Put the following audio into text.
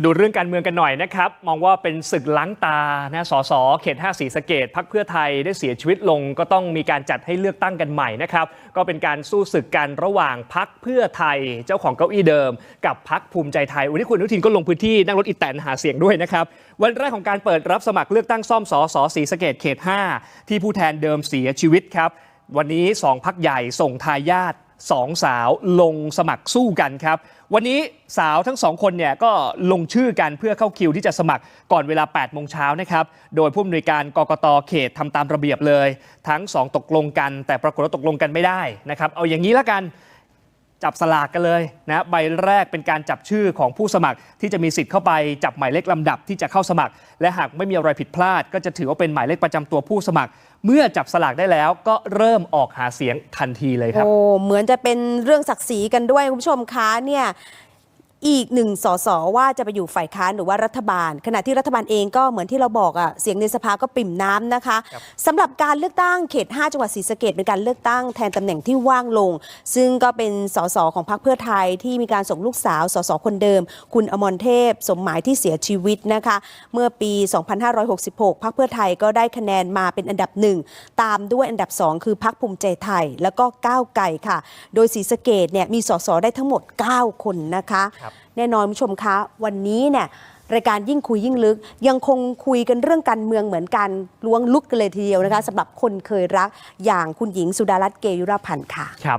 มาดูเรื่องการเมืองกันหน่อยนะครับ มองว่าเป็นศึกล้างตานะสสเขต 5 สีสเกดพักเพื่อไทยได้เสียชีวิตลง ก็ต้องมีการจัดให้เลือกตั้งกันใหม่นะครับ ก็เป็นการสู้ศึกกันระหว่างพักเพื่อไทยเจ้าของเก้าอี้เดิม กับพักภูมิใจไทย วันนี้คุณอนุทินก็ลงพื้นที่นั่งรถอีแตนหาเสียงด้วยนะครับ วันแรกของการเปิดรับสมัครเลือกตั้งซ่อมสสสีสเกดเขต 5 ที่ผู้แทนเดิมเสียชีวิตครับ วันนี้สองพักใหญ่ส่งทายาท สองสาวลงสมัครสู้กันครับ วันนี้สาวทั้งสองคนเนี่ยก็ลงชื่อกันเพื่อเข้าคิวที่จะสมัครก่อนเวลา 8 โมงเช้านะครับ โดยผู้อำนวยการกกตเขตทำตามระเบียบเลย ทั้งสองตกลงกัน แต่ปรากฏว่าตกลงกันไม่ได้นะครับ เอาอย่างนี้ละกัน จับสลากกันเลยนะใบแรกเป็นการจับชื่อของผู้สมัครที่จะมีสิทธิ์เข้าไปจับหมายเลขลำดับที่จะเข้าสมัคร และหากไม่มีอะไรผิดพลาด ก็จะถือว่าเป็นหมายเลขประจำตัวผู้สมัคร เมื่อจับสลากได้แล้วก็เริ่มออกหาเสียงทันทีเลยครับโอ้เหมือนจะเป็นเรื่องศักดิ์ศรีกันด้วยคุณผู้ชมคะเนี่ย อีกหนึ่งสสว่าจะไปอยู่ฝ่ายค้านหรือว่ารัฐบาล ขณะที่รัฐบาลเองก็เหมือนที่เราบอกอะเสียงในสภาก็ปริ่มน้ำนะคะครับสำหรับการเลือกตั้งเขต 5 จังหวัดศรีสะเกดเป็นการเลือกตั้งแทนตำแหน่งที่ว่างลง ซึ่งก็เป็นสสของพรรคเพื่อไทยที่มีการส่งลูกสาวสสคนเดิม คุณอมรเทพ สมหมายที่เสียชีวิตนะคะ เมื่อปี 2566พรรคเพื่อไทยก็ได้คะแนนมาเป็นอันดับหนึ่งตามด้วยอันดับ 2 คือพรรคภูมิใจไทย แล้วก็ก้าวไก่ค่ะ โดยศรีสะเกดเนี่ยมีสสได้ทั้งหมด 9 คนนะคะครับแน่นอนคุณผู้ชมคะวันนี้เนี่ยรายการยิ่งคุยยิ่งลึก ยังคงคุยกันเรื่องการเมืองเหมือนกันล้วงลึกกันเลยทีเดียวนะคะสำหรับคนเคยรักอย่างคุณหญิงสุดารัตน์เกยุรพันธ์ค่ะครับ